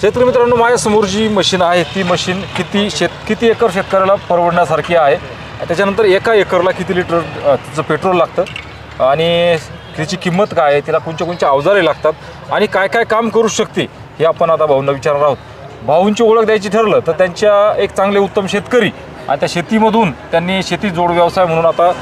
शेतकरी मित्रांनो माझ्यासमोर जी मशीन आहे ती मशीन किती शेत किती एकर शेतकऱ्याला परवडण्यासारखी आहे. त्याच्यानंतर एका एकरला किती लिटर तिचं पेट्रोल लागतं आणि तिची किंमत काय आहे तिला कोणच्या कोणच्या अवजारे लागतात आणि काय काय काम करू शकते हे आपण आता भाऊंना विचारणार आहोत. भाऊंची ओळख द्यायची ठरलं तर त्यांच्या एक चांगले उत्तम शेतकरी आणि त्या शेतीमधून त्यांनी शेती जोड व्यवसाय म्हणून आता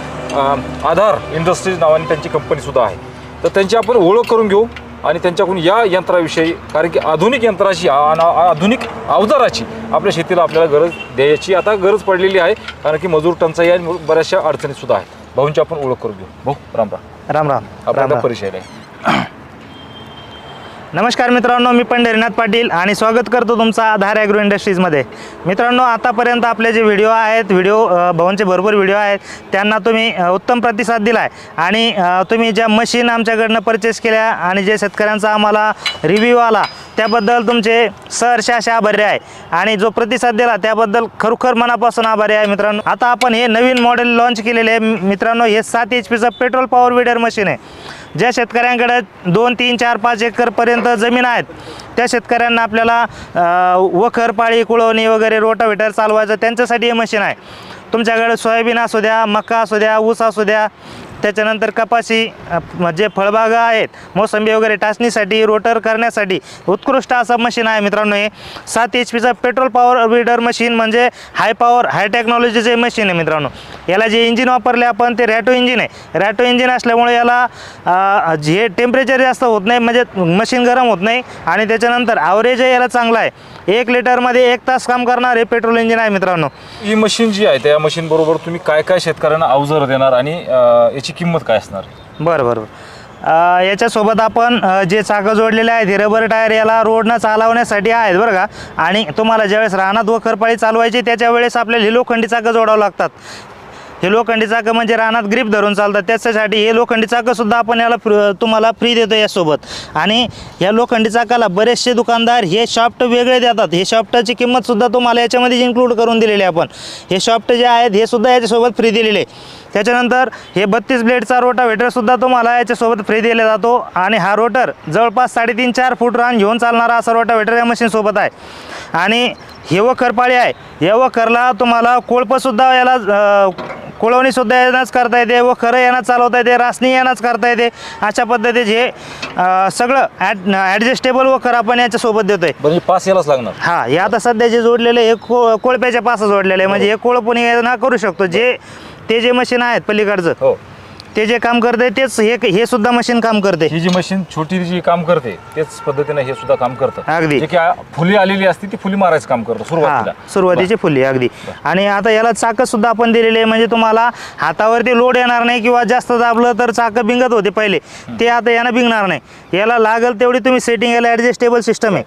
आधार इंडस्ट्रीज नावाने त्यांची कंपनीसुद्धा आहे. तर त्यांची आपण ओळख करून घेऊ. आणि त्यांच्याकडून या यंत्राविषयी कारण की आधुनिक यंत्राची आधुनिक अवजाराची आपल्या शेतीला आपल्याला गरज द्यायची आता गरज पडलेली आहे कारण की मजूर टंचाई आणि बऱ्याचशा अडचणी सुद्धा आहेत. भाऊंची आपण ओळख करून घेऊ. भाऊ राम राम. राम राम. आपल्याला परिचय आहे नमस्कार मित्रांनो मी पंढरीनाथ पाटील आणि स्वागत करतो तुमचा आधार ॲग्रो इंडस्ट्रीजमध्ये. मित्रांनो आतापर्यंत आपले जे व्हिडिओ आहेत व्हिडिओ भवनचे भरपूर व्हिडिओ आहेत त्यांना तुम्ही उत्तम प्रतिसाद दिला आहे आणि तुम्ही ज्या मशीन आमच्याकडनं परचेस केल्या आणि जे शेतकऱ्यांचा आम्हाला रिव्ह्यू आला त्याबद्दल तुमचे सहर्ष असे आभारी आहे. आणि जो प्रतिसाद दिला त्याबद्दल खरोखर मनापासून आभारी आहे मित्रांनो. आता आपण हे नवीन मॉडेल लॉन्च केलेले आहे. मित्रांनो हे सात एच पीचं पेट्रोल पॉवर विडर मशीन आहे. ज्या शेतकऱ्यांकडे दोन तीन चार पाच एकरपर्यंत जमीन आहेत त्या शेतकऱ्यांना आपल्याला वखर पाळी कुळवणी वगैरे रोटावेटर चालवायचं त्यांच्यासाठी हे मशीन आहे. तुमच्याकडे सोयाबीन असू द्या मका असू द्या ऊस असू द्या त्याच्यानंतर कपाशी जे फळबागा आहेत मोसंबी वगैरे टाचणीसाठी रोटर करण्यासाठी उत्कृष्ट असं मशीन आहे मित्रांनो हे. सात एच पीचं पेट्रोल पॉवर विडर मशीन म्हणजे हाय पॉवर हाय टेक्नॉलॉजीचे मशीन आहे मित्रांनो. याला जे इंजिन वापरले आपण ते रॅटो इंजिन आहे. रॅटो इंजिन असल्यामुळे याला अ, जे टेम्परेचर जास्त होत नाही म्हणजे मशीन गरम होत नाही. आणि त्याच्यानंतर ॲव्हरेजही याला चांगला आहे. एक लिटरमध्ये एक तास काम करणार हे पेट्रोल इंजिन आहे मित्रांनो. ही मशीन जी आहे त्या मशीन बरोबर तुम्ही काय काय शेतकऱ्यांना अवजार देणार आणि याची किंमत काय असणार? बरं बरं बरं. याच्यासोबत आपण अ, जे चाकं जोडलेले आहेत हे रबर टायर याला रोडनं चालवण्यासाठी आहेत बरं का? आणि तुम्हाला ज्यावेळेस रानात व खरपाळी चालवायची त्याच्या वेळेस आपल्याला हे लोखंडी चाकं जोडावं लागतात. हे लोखंडी चाकं म्हणजे रानात ग्रीप धरून चालतात. त्याच्यासाठी हे लोखंडी चाकंसुद्धा आपण याला फ्री तुम्हाला फ्री देतो यासोबत. आणि या लोखंडी चाकाला बरेचसे दुकानदार हे शॉफ्ट वेगळे देतात. हे शॉफ्टाची किंमतसुद्धा तुम्हाला याच्यामध्ये इन्क्लूड करून दिलेली आहे आपण. हे शॉफ्ट जे आहेत हे सुद्धा याच्यासोबत फ्री दिलेले आहे. त्याच्यानंतर हे बत्तीस ब्लेडचा रोटावेटरसुद्धा तुम्हाला याच्यासोबत फ्री दिला जातो. आणि हा रोटर जवळपास साडेतीन चार फूट रान घेऊन चालणारा असा रोटावेटर या मशीनसोबत आहे. आणि हे वखर पाळी आहे. या वखरला तुम्हाला कोळपंसुद्धा याला कोळवणीसुद्धा यानंच करता येते व खरं यानं चालवता येते रासणी यानंच करता येते. अशा पद्धतीचे हे अ, सगळं ॲड ॲडजस्टेबल वखर आपण याच्यासोबत देतो आहे म्हणजे पास यालाच लागणार. हा हे आता सध्या जे जोडलेले हे को कोळप्याच्या पासा जोडलेले आहे. म्हणजे हे. कोळपणी ना करू शकतो. जे ते जे मशीन आहेत पलीकडचं हो. ते जे काम करते तेच हे हे सुद्धा मशीन काम करते ही जी मशीन छोटी जी काम करते तेच पद्धतीने हे सुद्धा काम करतं अगदी. जे की आ- फुली आलेली असते ती फुली मारायचं काम करतं हा सुरुवातीला सुरुवातीची फुली अगदी. आणि आता याला चाकं सुद्धा आपण दिलेले आहे म्हणजे तुम्हाला हातावरती लोड येणार नाही किंवा जास्त दाबलं तर चाकं बिंगत होते पहिले. ते आता यानं बिंगणार नाही. याला लागल तेवढी तुम्ही सेटिंग याला ॲडजस्टेबल सिस्टम आहे.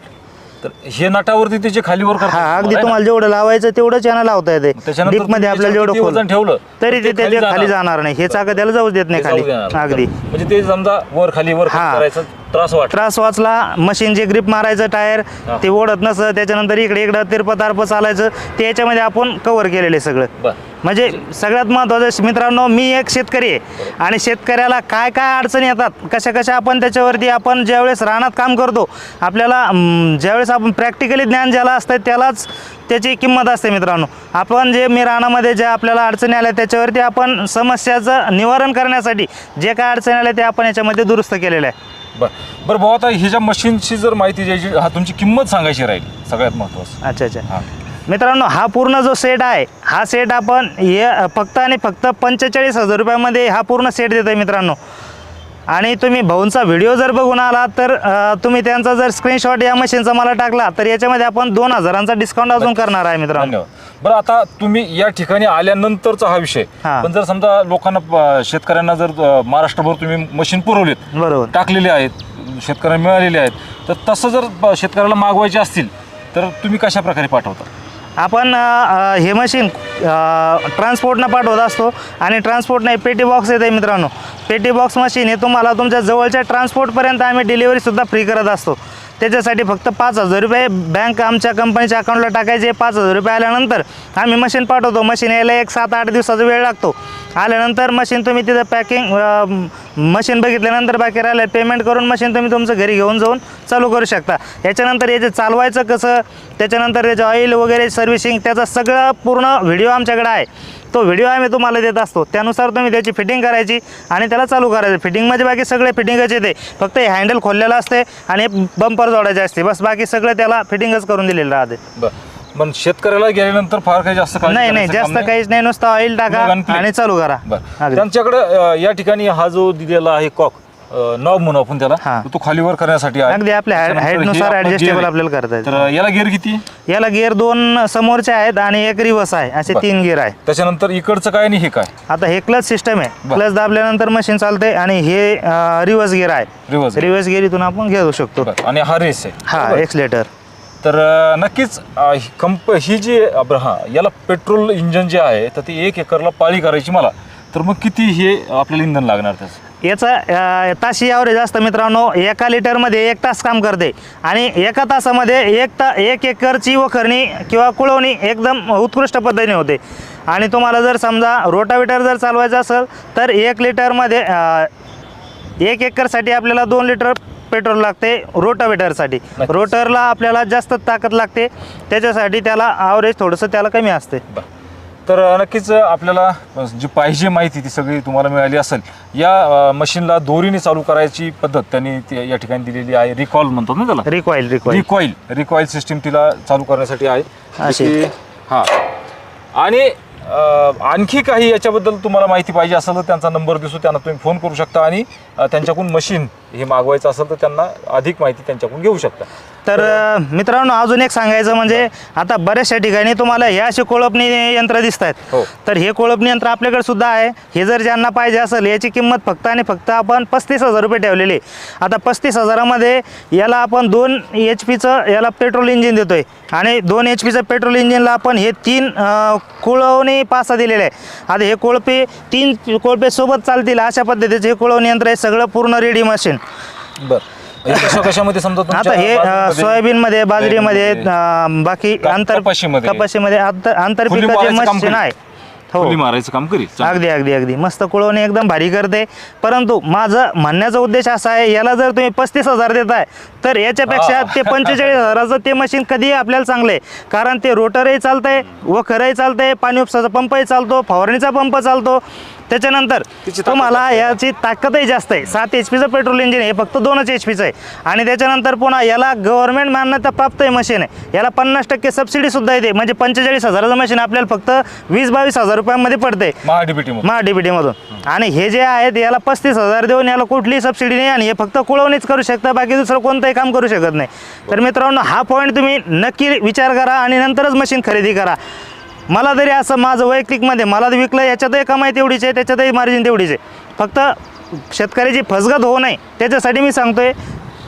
तर हे नटावरती त्याचे खालीवर करतात हा अगदी? तुम्हाला जेवढं लावायचं तेवढंच यानं लावता येते त्याच्यानंतर तुम्ही आपल्याला जेवढं खोल वजन ठेवलं तरी ते ते त्याच्याखाली जाणार. जाणार नाही हे चाकं त्याला जाऊच देत नाही खाली जाऊ देणार. अगदी म्हणजे ते समजा वर खाली वर हा. करायचा त्रास वाचला मशीन जे ग्रिप मारायचं टायर. ते ओढत नसतं त्याच्यानंतर इकडे इकडं तिरपं तारपं चालायचं ते याच्यामध्ये आपण कव्हर केलेले सगळं. म्हणजे सगळ्यात महत्त्वाचं मित्रांनो मी एक शेतकरी आहे. आणि शेतकऱ्याला काय काय अडचणी येतात कशा कशा आपण त्याच्यावरती आपण ज्यावेळेस रानात काम करतो आपल्याला ज्यावेळेस आपण प्रॅक्टिकली ज्ञान ज्याला असतं त्यालाच त्याची किंमत असते मित्रांनो. आपण जे मी रानामध्ये ज्या आपल्याला अडचणी आल्या त्याच्यावरती आपण समस्याचं निवारण करण्यासाठी जे काय अडचणी आल्या ते आपण याच्यामध्ये दुरुस्त केलेलं आहे. बर. बरं भाऊ आता ह्याच्या मशीनची जर माहिती द्यायची हा तुमची किंमत सांगायची राहील सगळ्यात महत्वाचं. अच्छा अच्छा. हा. मित्रांनो हा पूर्ण जो सेट आहे हा सेट आपण हे फक्त आणि फक्त पंचेचाळीस हजार रुपयामध्ये हा पूर्ण सेट देतो आहे मित्रांनो. आणि तुम्ही भाऊंचा व्हिडिओ जर बघून आला तर अ, तुम्ही त्यांचा जर स्क्रीनशॉट या मशीनचा मला टाकला तर याच्यामध्ये आपण दोन हजारांचा डिस्काउंट अजून करणार आहे मित्रांनो. धन्यवाद. बरं आता तुम्ही या ठिकाणी आल्यानंतरचा हा विषय. हा. पण जर समजा लोकांना अं, शेतकऱ्यांना जर अं, महाराष्ट्रभर तुम्ही मशीन पुरवलीत बरोबर. टाकलेले आहेत शेतकऱ्यांना मिळालेले आहेत तर तसं जर ब- शेतकऱ्याला मागवायचे असतील तर तुम्ही कशा प्रकारे पाठवता? आपण अ, हे मशीन ट्रान्सपोर्टनं पाठवत असतो आणि ट्रान्सपोर्ट नाही पेटी बॉक्स येते मित्रांनो. पेटी बॉक्स मशीन हे तुम्हाला तुमच्या जवळच्या ट्रान्सपोर्टपर्यंत आम्ही डिलिव्हरीसुद्धा फ्री करत असतो. त्याच्यासाठी फक्त पाच हजार रुपये बँक आमच्या कंपनीच्या अकाउंटला टाकायचे. पाच हजार रुपये आल्यानंतर आम्ही मशीन पाठवतो. मशीन यायला एक सात आठ दिवसाचा वेळ लागतो. आल्यानंतर मशीन तुम्ही तिथं पॅकिंग मशीन बघितल्यानंतर बाकी राहिलं पेमेंट करून मशीन तुम्ही तुमचं घरी घेऊन जाऊन चालू करू शकता. याच्यानंतर याचे चालवायचं कसं त्याच्यानंतर याचे ऑइल वगैरे सर्व्हिसिंग त्याचा सगळं पूर्ण व्हिडिओ आमच्याकडे आहे. तो व्हिडिओ आम्ही तुम्हाला देत असतो. त्यानुसार तुम्ही त्याची फिटिंग करायची आणि त्याला चालू करायचं. फिटिंग म्हणजे बाकी सगळे फिटिंगच येते. फक्त हे हँडल खोललेलं असते आणि बंपर जोडायचे असते. बस बाकी सगळं त्याला फिटिंगच करून दिलेलं राहते. बरं. पण शेतकऱ्याला गेल्यानंतर फार काही जास्त काळजी नाही नाही करायचं काम जास्त काहीच नाही. नुसतं ऑइल मग टाका. आणि चालू करा. बरं. अगदी. त्यांच्याकडे अ, या ठिकाणी हा जो दिलेला आहे कॉक नॉब म्हणू आपण त्याला. हा. तो खालीवर करण्यासाठी आहे. अगदी आपल्या हाईट- त्याच्यानंतर हे हाईटनुसार आपलं adjustable gear आहे. आपल्याला करता येतं. तर याला गिअर किती? याला गिअर दोन समोरचे आहेत आणि एक रिवर्स आहे. असे बरं. तीन गिअर आहे. त्याच्यानंतर इकडचं काय आणि हे काय? आता हे क्लच सिस्टम आहे. बरं. क्लच दाबल्यानंतर मशीन चालते आणि हे रिवर्स गिअर आहे. रिवर्स रिवर्स गिअर इथून आपण घेऊ शकतो. आणि हा रेस आहे. हा बरोबर? एक्सलेटर तर अ, नक्कीच अ, ही कंप ही जी हा याला पेट्रोल इंजन जे आहे तर ती एक एकरला पाळी करायची मला. तर मग किती हे आपल्याला इंधन लागणार त्याचं? याचा ताशी ॲव्हरेज असतं मित्रांनो एका लिटरमध्ये एक तास काम करते आणि एका तासामध्ये एक ता एक एकरची वखरणी किंवा कुळवणी एकदम उत्कृष्ट पद्धतीने होते आणि तुम्हाला जर समजा रोटावेटर जर चालवायचं असेल तर एक लिटरमध्ये एक एकरसाठी आपल्याला दोन लिटर पेट्रोल लागते रोटावेटरसाठी. रोटरला आपल्याला जास्त ताकद लागते त्याच्यासाठी त्याला ॲव्हरेज थोडंसं त्याला कमी असते. तर नक्कीच आपल्याला जी पाहिजे माहिती ती सगळी तुम्हाला मिळाली असेल या मशीनला दोरीने चालू करायची पद्धत त्यांनी या ठिकाणी दिलेली आहे. रिकॉल म्हणतात ना त्याला? रिकॉईल रिकॉईल रिकॉईल रिकॉईल सिस्टीम तिला चालू करण्यासाठी आहे. हा आणि आणखी काही याच्याबद्दल तुम्हाला माहिती पाहिजे असेल तर त्यांचा नंबर दिसतो त्यांना तुम्ही फोन करू शकता आणि त्यांच्याकडून मशीन हे मागवायचं असेल तर त्यांना अधिक माहिती त्यांच्याकडून घेऊ शकता. तर मित्रांनो अजून एक सांगायचं म्हणजे आता बऱ्याचशा ठिकाणी तुम्हाला हे असे कोळपणी यंत्र दिसत आहेत हो. तर हे कोळपणी यंत्र आपल्याकडे सुद्धा आहे. हे जर ज्यांना पाहिजे असेल याची किंमत फक्त आणि फक्त आपण पस्तीस हजार रुपये ठेवलेली आहे. आता पस्तीस हजारामध्ये याला आपण दोन एच पीचं याला पेट्रोल इंजिन देतोय. आणि दोन एच पीचं पेट्रोल इंजिनला आपण हे तीन अ, कुळवणी पासा दिलेले आहे आता हे कोळपे तीन कोळपे सोबत चालतील अशा पद्धतीचे हे कुळवणी यंत्र आहे. सगळं पूर्ण रेडी मशीन बरं. कशा कशामध्ये समजा आता तुमच्या हे बाजूमध्ये- सोयाबीनमध्ये बाजरीमध्ये अं, बाकी आंतर कपाशीमध्ये. कपाशीमध्ये आंतर फुली मारायचं काम मशीन करेल. आहे हो मारायचं काम करी. अगदी अगदी अगदी. मस्त कुळवणी एकदम भारी करते. परंतु माझं म्हणण्याचा उद्देश असा आहे याला जर तुम्ही पस्तीस हजार देताय तर याच्यापेक्षा. ते पंचेचाळीस हजाराचं ते मशीन कधीही आपल्याला चांगलं. आहे कारण ते रोटरही चालतंय वखरही चालतंय पाणी उपसाचा पंपही चालतो फवारणीचा पंप चालतो. त्याच्यानंतर तुम्हाला. याची ताकदही जास्त आहे. सात एच पीचं पेट्रोल इंजिन आहे फक्त दोनच एच पीचं आहे. आणि त्याच्यानंतर पुन्हा याला गव्हर्नमेंट मान्यता प्राप्त आहे मशीन आहे. याला पन्नास टक्के सबसिडी सुद्धा येते. म्हणजे पंचेचाळीस हजाराचं मशीन आपल्याला फक्त वीस बावीस हजार रुपयामध्ये पडते. महाडीबीटी मध्ये महा डी मधून आणि हे जे आहेत याला पस्तीस हजार देऊन याला कुठलीही सबसिडी नाही आणि हे फक्त कुळवणीच करू शकता बाकी दुसरं कोणतंही काम करू शकत नाही. तर मित्रांनो हा पॉईंट तुम्ही नक्की विचार करा आणि नंतरच मशीन खरेदी करा. मला तरी असं माझं वैयक्तिकमध्ये मला तर विकलं याच्यातही कमाई तेवढीच आहे त्याच्यातही मार्जिन तेवढीच आहे. फक्त शेतकऱ्याची फसगत होऊ नये त्याच्यासाठी मी सांगतोय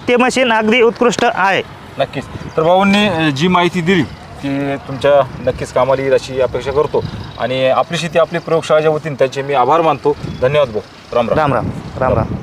ते मशीन अगदी उत्कृष्ट आहे. नक्कीच. तर भाऊंनी जी माहिती दिली ती तुमच्या नक्कीच कामाला येईल अशी अपेक्षा करतो. आणि आपली शेती आपली प्रयोगशाळेच्या वतीने त्यांचे मी आभार मानतो. धन्यवाद भाऊ. राम राम. राम राम. राम राम.